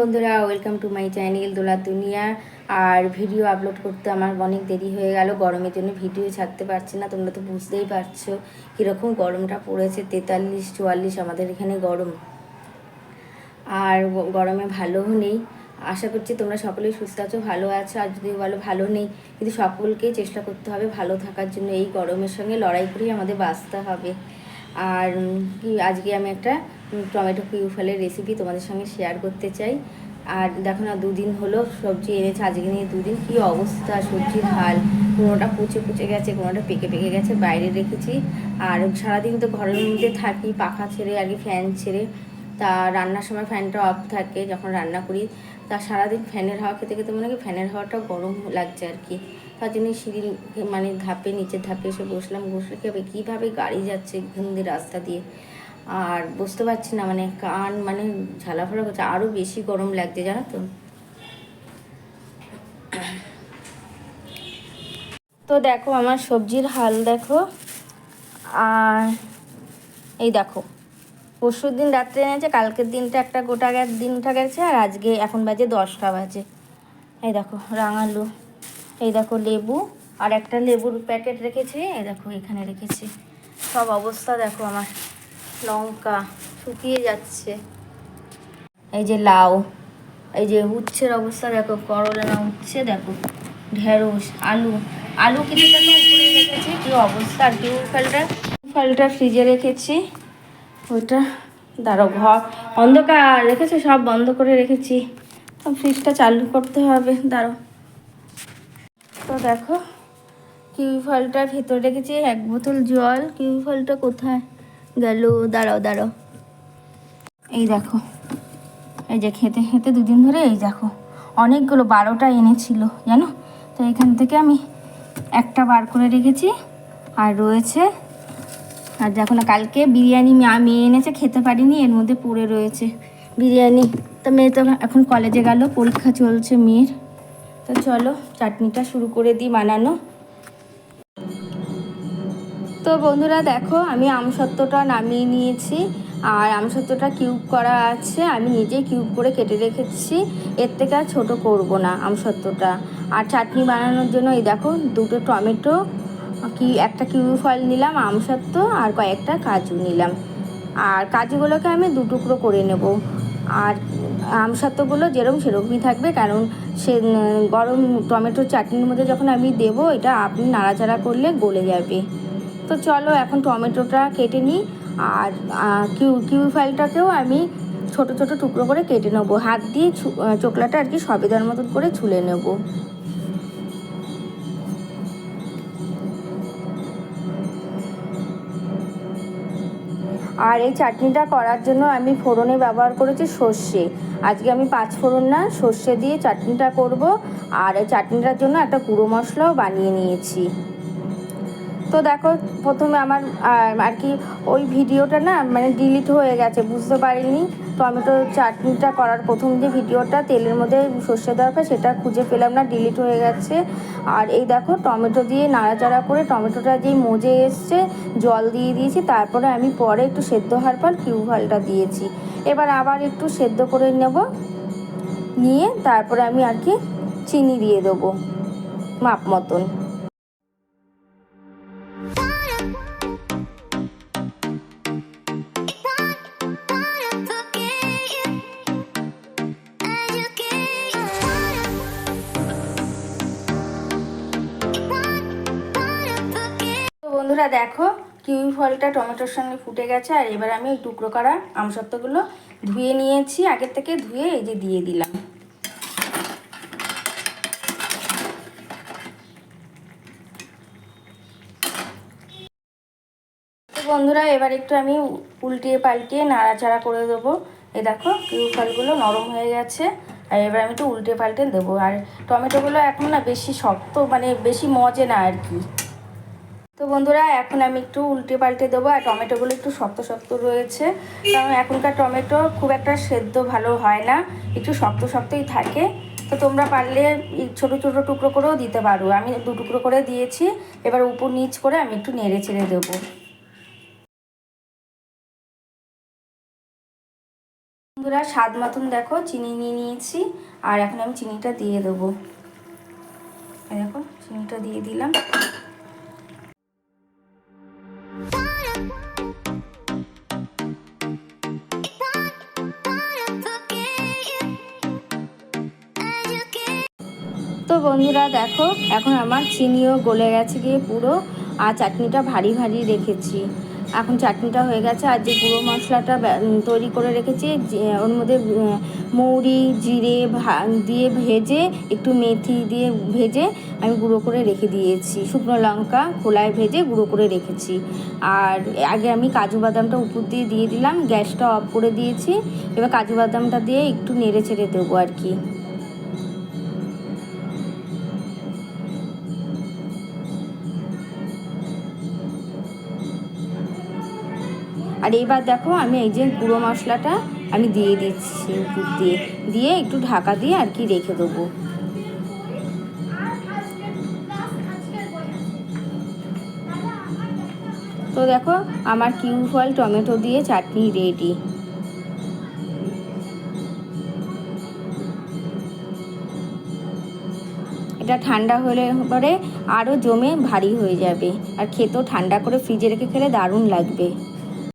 বন্ধুরা, welcome to my channel Dola Duniya. R video upload করতে আমার অনেক দেরি হয়ে গেল, গরমের জন্য ভিডিও ছাড়তে পারছি না, তোমরা তো বুঝতেই পারছ কীরকম গরমটা পড়েছে, তেতাল্লিশ, চুয়াল্লিশ আমাদের এখানে গরম। আর গরমে ভালোও নেই। আশা করছি তোমরা সকলেই সুস্থ আছো, ভালো আছো, আর যদি বলো ভালো নেই, কিন্তু সকলকেই চেষ্টা করতে হবে ভালো থাকার জন্য। এই গরমের সঙ্গে লড়াই করেই আমাদের বাঁচতে হবে। আর আজকে আমি একটা টমেটো কিউ ফলের রেসিপি তোমাদের সঙ্গে শেয়ার করতে চাই। আর দেখো না, দুদিন হলো সবজি এনেছে, আজকে নিয়ে দুদিন কি অবস্থা, সবজির হাল। কোনোটা পচে পচে গেছে, কোনোটা পেকে পেকে গেছে, বাইরে রেখেছি। আর সারাদিন তো ঘরের মধ্যে থাকি, পাখা ছেড়ে আর কি ফ্যান ছেড়ে তা রান্নার সময় ফ্যানটা অফ থাকে, যখন রান্না করি, তা সারাদিন ফ্যানের হাওয়া খেতে খেতে মনে হয় ফ্যানের হাওয়াটা গরম লাগছে আর কি। তার জন্য সিঁড়ি মানে ধাপে, নিচের ধাপে এসে বসলাম বসলে কি হবে, কীভাবে গাড়ি যাচ্ছে ঘুমদি রাস্তা দিয়ে? আর বুঝতে পারছি না মানে কান মানে ঝালাফালা করছে আরও বেশি গরম লাগছে, জানো তো। তো দেখো, আমার সবজির হাল দেখো, আর এই দেখো পরশুর দিন রাত্রে এনেছে, কালকের দিনটা একটা গোটা গে- দিনটা গেছে, আর আজকে এখন বাজে দশটা বাজে। এই দেখো, রাঙালু, এই দেখো লেবু, আর একটা লেবুর প্যাকেট রেখেছি, এই দেখো এখানে রেখেছি। সব অবস্থা দেখো আমার, লঙ্কা শুকিয়ে যাচ্ছে। এই যে লাউ, এই যে উচ্ছের অবস্থা দেখো, করলা না উচ্ছে, দেখো, ঢেঁড়স, আলু আলু কিছুটা তো উপরে রেখেছি, কি অবস্থা, আর ফলটা? ফলটা ফ্রিজে রেখেছি। ওইটা, দাঁড়ো ঘর, অন্ধকার, রেখেছে? সব বন্ধ করে রেখেছি। ফ্রিজটা চালু করতে হবে, দাঁড়ো। তো দেখো কিউই ফলটা ভেতরে রেখেছি, এক বোতল জল। কিউই ফলটা কোথায়? গেল দাঁড়াও দাঁড়াও এই দেখো, এই যে খেতে খেতে দুদিন ধরে এই দেখো, অনেকগুলো বারোটা এনেছিল, জানো? তো এখান থেকে আমি একটা বার করে রেখেছি, আর রয়েছে আর দেখো না, কালকে বিরিয়ানি মেয়ে এনেছে, খেতে পারিনি, এর মধ্যে পড়ে রয়েছে বিরিয়ানি। তো মেয়ে তো এখন কলেজে গেল, পরীক্ষা চলছে মেয়ের। তো চলো, চাটনিটা শুরু করে দিই বানানো। তো বন্ধুরা দেখো, আমি আমসত্ত্বটা নামিয়ে নিয়েছি, আর আমসত্ত্বটা কিউব করা আছে, আমি নিজে কিউব করে কেটে রেখেছি। এর থেকে আর ছোটো করব না আমসত্ত্বটা। আর চাটনি বানানোর জন্য এই দেখো, দুটো টমেটো কি, একটা কিউব ফল নিলাম আমসত্ত্ব আর কয়েকটা কাজু নিলাম। আর কাজুগুলোকে আমি দু টুকরো করে নেব। আর আমসত্ত্বগুলো যেরকম সেরকমই থাকবে, কারণ সে গরম টমেটো চাটনির মধ্যে যখন আমি দেবো, এটা আপনি নাড়াচাড়া করলে গলে যাবে। তো চলো এখন টমেটোটা কেটে নিই। আর কিউ কিউ ফলটাকেও আমি ছোট ছোট টুকরো করে কেটে নেব। হাত দিয়ে চোকলাটা আর কি সবেদার মতন করে ছুলে নেব। আর এই চাটনিটা করার জন্য আমি ফোড়নে ব্যবহার করেছি সর্ষে। আজকে আমি পাঁচ ফোড়ন না, সর্ষে দিয়ে চাটনিটা করব। আর এই চাটনিটার জন্য একটা গুঁড়ো মশলাও বানিয়ে নিয়েছি। তো দেখো, প্রথমে আমার, আর কি ওই ভিডিওটা না মানে ডিলিট হয়ে গেছে, বুঝতে পারিনি। টমেটো চাটনিটা করার প্রথম যে ভিডিওটা, তেলের মধ্যে সর্ষে দরকার সেটা খুঁজে পেলাম না ডিলিট হয়ে গেছে। আর এই দেখো, টমেটো দিয়ে নাড়াচাড়া করে টমেটোটা যেই মজে এসছে, জল দিয়ে দিয়েছি, তারপরে আমি পরে একটু সেদ্ধ হওয়ার পর কিউভালটা দিয়েছি। এবার আবার একটু সেদ্ধ করে নেব, নিয়ে তারপরে আমি আর কি চিনি দিয়ে দেবো, মাপ মতন। বন্ধুরা, দেখো কিউই ফলটা টমেটোর সঙ্গে ফুটে গেছে, আর এবার আমি ওই টুকরো করা আমসত্ত্বগুলো ধুয়ে নিয়েছি। আগের থেকে ধুয়ে এই যে দিয়ে দিলাম। বন্ধুরা, এবার একটু আমি উল্টিয়ে পাল্টিয়ে নাড়াচাড়া করে দেবো। এ দেখো কিউ ফলগুলো নরম হয়ে গেছে, আর এবার আমি একটু উল্টে পাল্টে দেবো। আর টমেটোগুলো এখন না বেশি শক্ত মানে বেশি মজে না আর কি। তো বন্ধুরা, এখন আমি একটু উল্টে পাল্টে দেবো আর টমেটোগুলো একটু শক্ত শক্ত রয়েছে। কারণ এখনকার টমেটো খুব একটা সেদ্ধ ভালো হয় না, একটু শক্ত শক্তই থাকে। তো তোমরা পারলে ছোট ছোট টুকরো করেও দিতে পারো। আমি দু টুকরো করে দিয়েছি, এবার উপর নিচ করে আমি একটু নেড়ে ছেড়ে দেবো। বন্ধুরা, স্বাদ মতন দেখো, চিনি নিয়ে নিয়েছি, আর এখন আমি চিনিটা দিয়ে দেবো। দেখো, চিনিটা দিয়ে দিলাম। বন্ধুরা, দেখো, এখন আমার চিনিও গলে গেছে গিয়ে পুরো, আর চাটনিটা ভারী ভারী রেখেছি। এখন চাটনিটা হয়ে গেছে, আর যে গুঁড়ো মশলাটা তৈরি করে রেখেছি ওর মধ্যে মৌরি, জিরে দিয়ে ভেজে, একটু মেথি দিয়ে ভেজে আমি গুঁড়ো করে রেখে দিয়েছি। শুকনো লঙ্কা, খোলায় ভেজে গুঁড়ো করে রেখেছি। আর আগে আমি কাজু বাদামটা উপর দিয়ে দিয়ে দিলাম, গ্যাসটা অফ করে দিয়েছি, এবার কাজু বাদামটা দিয়ে একটু নেড়ে ছেড়ে দেবো আর কি। আর এইবার দেখো আমি এই যে গুঁড়ো মশলাটা আমি দিয়ে দিচ্ছি দিয়ে। দিয়ে একটু ঢাকা দিয়ে আর কি রেখে দেবো। তো দেখো আমার কিউ ফল টমেটো দিয়ে চাটনি রেডি। এটা ঠান্ডা হলে পরে আরও জমে ভারী হয়ে যাবে। আর খেতেও ঠান্ডা করে ফ্রিজে রেখে খেলে দারুণ লাগবে।